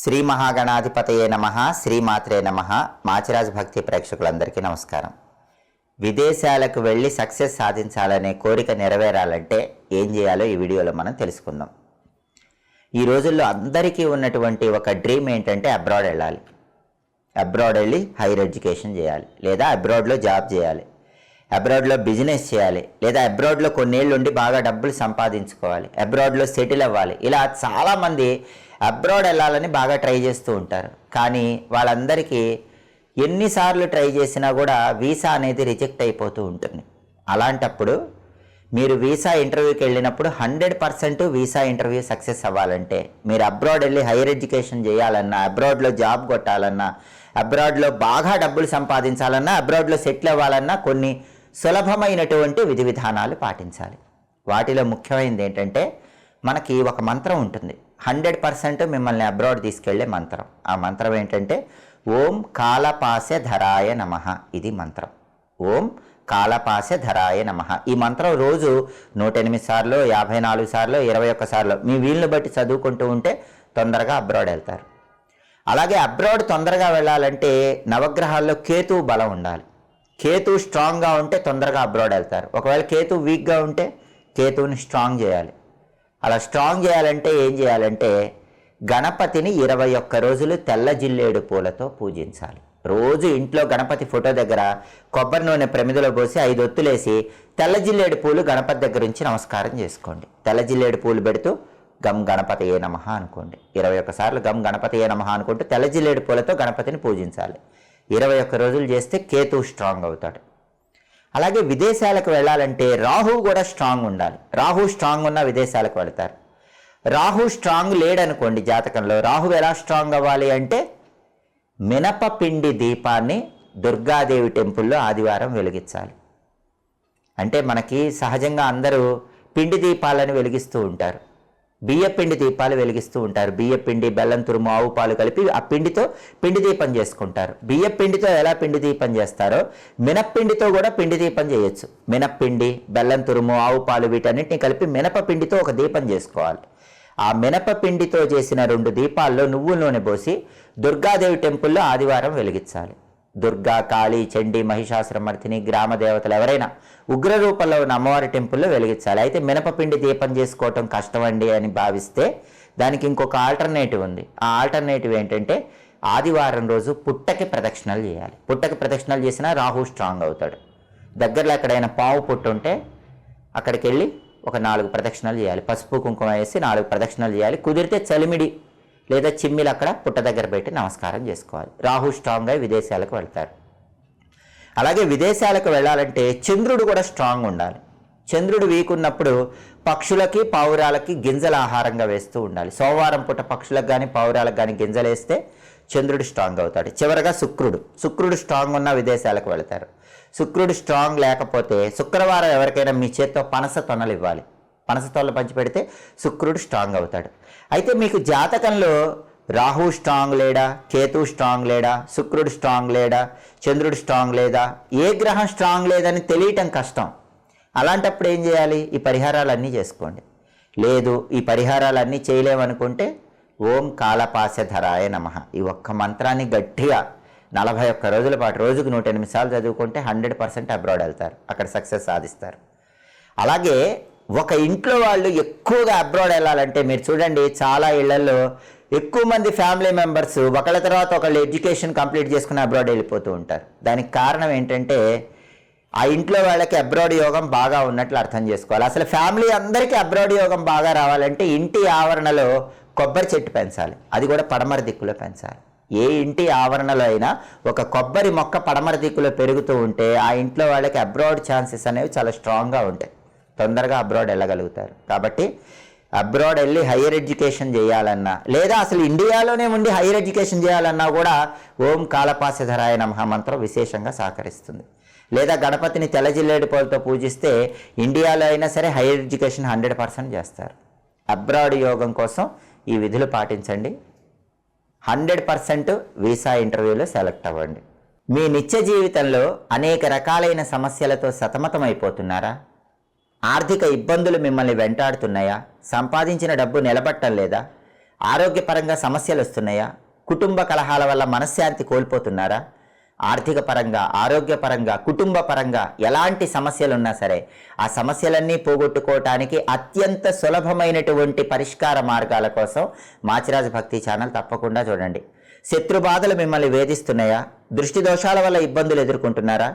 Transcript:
శ్రీ మహాగణాధిపతయే నమ శ్రీమాత్రే నమ. మాచిరాజ్ భక్తి ప్రేక్షకులందరికీ నమస్కారం. విదేశాలకు వెళ్ళి సక్సెస్ సాధించాలనే కోరిక నెరవేరాలంటే ఏం చేయాలో ఈ వీడియోలో మనం తెలుసుకుందాం. ఈ రోజుల్లో అందరికీ ఉన్నటువంటి ఒక డ్రీమ్ ఏంటంటే అబ్రాడ్ వెళ్ళాలి. అబ్రాడ్ వెళ్ళి హైయర్ ఎడ్యుకేషన్ చేయాలి లేదా అబ్రాడ్లో జాబ్ చేయాలి అబ్రాడ్లో బిజినెస్ చేయాలి లేదా అబ్రాడ్లో కొన్నేళ్ళు ఉండి బాగా డబ్బులు సంపాదించుకోవాలి అబ్రాడ్లో సెటిల్ అవ్వాలి. ఇలా చాలామంది అబ్రాడ్ వెళ్ళాలని బాగా ట్రై చేస్తూ ఉంటారు. కానీ వాళ్ళందరికీ ఎన్నిసార్లు ట్రై చేసినా కూడా వీసా అనేది రిజెక్ట్ అయిపోతూ ఉంటుంది. అలాంటప్పుడు మీరు వీసా ఇంటర్వ్యూకి వెళ్ళినప్పుడు hundred percent visa interview success అవ్వాలంటే మీరు అబ్రాడ్ వెళ్ళి హైయర్ ఎడ్యుకేషన్ చేయాలన్నా అబ్రాడ్లో జాబ్ కొట్టాలన్నా అబ్రాడ్లో బాగా డబ్బులు సంపాదించాలన్నా అబ్రాడ్లో సెటిల్ అవ్వాలన్నా కొన్ని సులభమైనటువంటి విధి విధానాలు పాటించాలి. వాటిలో ముఖ్యమైనది ఏంటంటే మనకి ఒక మంత్రం ఉంటుంది. హండ్రెడ్ పర్సెంట్ మిమ్మల్ని అబ్రాడ్ తీసుకెళ్ళే మంత్రం. ఆ మంత్రం ఏంటంటే ఓం కాలపాసె ధరాయ నమ. ఇది మంత్రం. ఓం కాలపాసె ధరాయ నమ. ఈ మంత్రం రోజు నూట ఎనిమిది సార్లు యాభై నాలుగు సార్లు ఇరవై ఒక్క సార్లు మీ వీళ్ళని బట్టి చదువుకుంటూ ఉంటే తొందరగా అబ్రాడ్ వెళ్తారు. అలాగే అబ్రాడ్ తొందరగా వెళ్ళాలంటే నవగ్రహాల్లో కేతు బలం ఉండాలి. కేతు స్ట్రాంగ్గా ఉంటే తొందరగా అబ్రాడ్ వెళ్తారు. ఒకవేళ కేతు వీక్గా ఉంటే కేతువుని స్ట్రాంగ్ చేయాలి. అలా స్ట్రాంగ్ చేయాలంటే ఏం చేయాలంటే గణపతిని ఇరవై ఒక్క రోజులు తెల్ల జిల్లేడు పూలతో పూజించాలి. రోజు ఇంట్లో గణపతి ఫోటో దగ్గర కొబ్బరి నూనె ప్రమిదలో పోసి ఐదు ఒత్తులేసి తెల్ల జిల్లేడు పూలు గణపతి దగ్గర నుంచి నమస్కారం చేసుకోండి. తెల్ల జిల్లేడు పూలు పెడుతూ గమ్ గణపతి ఏ నమః అనుకోండి. ఇరవై ఒక్కసార్లు గమ్ గణపతి ఏ నమః అనుకుంటూ తెల్ల జిల్లేడు పూలతో గణపతిని పూజించాలి. ఇరవై ఒక్క రోజులు చేస్తే కేతు స్ట్రాంగ్ అవుతాడు. అలాగే విదేశాలకు వెళ్ళాలంటే రాహు కూడా స్ట్రాంగ్ ఉండాలి. రాహు స్ట్రాంగ్ ఉన్న విదేశాలకు వెళ్తారు. రాహు స్ట్రాంగ్ లేడనుకోండి జాతకంలో రాహు ఎలా స్ట్రాంగ్ అవ్వాలి అంటే మినపపిండి దీపాన్ని దుర్గాదేవి టెంపుల్లో ఆదివారం వెలిగించాలి. అంటే మనకి సహజంగా అందరూ పిండి దీపాలను వెలిగిస్తూ ఉంటారు. బియ్యపిండి దీపాలు వెలిగిస్తూ ఉంటారు. బియ్యపిండి బెల్లం తురుము ఆవు పాలు కలిపి ఆ పిండితో పిండి దీపం చేసుకుంటారు. బియ్యపిండితో ఎలా పిండి దీపం చేస్తారో మినప్పిండితో కూడా పిండి దీపం చేయొచ్చు. మినప్పిండి బెల్లం తురుము ఆవు పాలు వీటన్నిటిని కలిపి మినపపిండితో ఒక దీపం చేసుకోవాలి. ఆ మినప పిండితో చేసిన రెండు దీపాల్లో నువ్వుల నూనె పోసి దుర్గాదేవి టెంపుల్లో ఆదివారం వెలిగించాలి. దుర్గా కాళీ చండి మహిషాసురమర్తిని గ్రామ దేవతలు ఎవరైనా ఉగ్ర రూపంలో ఉన్న అమ్మవారి టెంపుల్లో వెలిగించాలి. అయితే మినపపిండి దీపం చేసుకోవటం కష్టమండి అని భావిస్తే దానికి ఇంకొక ఆల్టర్నేటివ్ ఉంది. ఆ ఆల్టర్నేటివ్ ఏంటంటే ఆదివారం రోజు పుట్టకి ప్రదక్షిణలు చేయాలి. పుట్టకి ప్రదక్షిణలు చేసినా రాహు స్ట్రాంగ్ అవుతాడు. దగ్గరలో ఎక్కడైనా పావు పుట్టు ఉంటే అక్కడికి వెళ్ళి ఒక నాలుగు ప్రదక్షిణలు చేయాలి. పసుపు కుంకుమ వేసి నాలుగు ప్రదక్షిణలు చేయాలి. కుదిరితే చలిమిడి లేదా చిమ్మిలు అక్కడ పుట్ట దగ్గర పెట్టి నమస్కారం చేసుకోవాలి. రాహు స్ట్రాంగ్ అయి విదేశాలకు వెళ్తారు అలాగే విదేశాలకు వెళ్ళాలంటే చంద్రుడు కూడా స్ట్రాంగ్ ఉండాలి. చంద్రుడు వీక్ ఉన్నప్పుడు పక్షులకి పావురాలకి గింజల ఆహారంగా వేస్తూ ఉండాలి. సోమవారం పూట పక్షులకు కానీ పావురాలకు కానీ గింజలు వేస్తే చంద్రుడు స్ట్రాంగ్ అవుతాడు. చివరగా శుక్రుడు. శుక్రుడు స్ట్రాంగ్ ఉన్న విదేశాలకు వెళతారు. శుక్రుడు స్ట్రాంగ్ లేకపోతే శుక్రవారం ఎవరికైనా మీ చేత్తో పనస తొనలు ఇవ్వాలి. పనస పంచిపెడితే శుక్రుడు స్ట్రాంగ్ అవుతాడు. అయితే మీకు జాతకంలో రాహు స్ట్రాంగ్ లేడా? కేతు స్ట్రాంగ్ లేడా? శుక్రుడు స్ట్రాంగ్ లేడా? చంద్రుడు స్ట్రాంగ్ లేదా? ఏ గ్రహం స్ట్రాంగ్ లేదని తెలియటం కష్టం. అలాంటప్పుడు ఏం చేయాలి? ఈ పరిహారాలన్నీ చేసుకోండి. లేదు ఈ పరిహారాలన్నీ చేయలేమనుకుంటే ఓం కాలపాశధరాయ నమ. ఈ ఒక్క మంత్రాన్ని గట్టిగా నలభై ఒక్క రోజుల పాటు రోజుకు నూట ఎనిమిది సార్లు చదువుకుంటే హండ్రెడ్ పర్సెంట్ అబ్రాడ్ వెళ్తారు. అక్కడ సక్సెస్ సాధిస్తారు. అలాగే ఒక ఇంట్లో వాళ్ళు ఎక్కువగా అబ్రాడ్ వెళ్ళాలంటే మీరు చూడండి చాలా ఇళ్ళలో ఎక్కువ మంది ఫ్యామిలీ మెంబర్స్ ఒకళ్ళ తర్వాత ఒకళ్ళు ఎడ్యుకేషన్ కంప్లీట్ చేసుకుని అబ్రాడ్ వెళ్ళిపోతూ ఉంటారు. దానికి కారణం ఏంటంటే ఆ ఇంట్లో వాళ్ళకి అబ్రాడ్ యోగం బాగా ఉన్నట్లు అర్థం చేసుకోవాలి. అసలు ఫ్యామిలీ అందరికీ అబ్రాడ్ యోగం బాగా రావాలంటే ఇంటి ఆవరణలో కొబ్బరి చెట్టు పెంచాలి. అది కూడా పడమర దిక్కులో పెంచాలి. ఏ ఇంటి ఆవరణలో అయినా ఒక కొబ్బరి మొక్క పడమర దిక్కులో పెరుగుతూ ఉంటే ఆ ఇంట్లో వాళ్ళకి అబ్రాడ్ ఛాన్సెస్ అనేవి చాలా స్ట్రాంగ్గా ఉంటాయి. తొందరగా అబ్రాడ్ వెళ్ళగలుగుతారు. కాబట్టి అబ్రాడ్ వెళ్ళి హైయర్ ఎడ్యుకేషన్ చేయాలన్నా లేదా అసలు ఇండియాలోనే ఉండి హైయర్ ఎడ్యుకేషన్ చేయాలన్నా కూడా ఓం కాలపాసిధరాయ నమహ మంత్రం విశేషంగా సహకరిస్తుంది. లేదా గణపతిని తెల్లజిల్లేడు పూజిస్తే ఇండియాలో అయినా సరే హైయర్ ఎడ్యుకేషన్ హండ్రెడ్ పర్సెంట్ చేస్తారు. అబ్రాడ్ యోగం కోసం ఈ విధులు పాటించండి. హండ్రెడ్ పర్సెంట్ వీసా ఇంటర్వ్యూలో సెలెక్ట్ అవ్వండి. మీ నిత్య జీవితంలో అనేక రకాలైన సమస్యలతో సతమతమైపోతున్నారా? ఆర్థిక ఇబ్బందులు మిమ్మల్ని వెంటాడుతున్నాయా? సంపాదించిన డబ్బు నిలబట్టం లేదా? ఆరోగ్యపరంగా సమస్యలు వస్తున్నాయా? కుటుంబ కలహాల వల్ల మనశ్శాంతి కోల్పోతున్నారా? ఆర్థిక పరంగా ఆరోగ్యపరంగా కుటుంబ పరంగా ఎలాంటి సమస్యలు ఉన్నా సరే ఆ సమస్యలన్నీ పోగొట్టుకోవటానికి అత్యంత సులభమైనటువంటి పరిష్కార మార్గాల కోసం మాచిరాజు భక్తి ఛానల్ తప్పకుండా చూడండి. శత్రు బాధలు మిమ్మల్ని వేధిస్తున్నాయా? దృష్టి దోషాల వల్ల ఇబ్బందులు ఎదుర్కొంటున్నారా?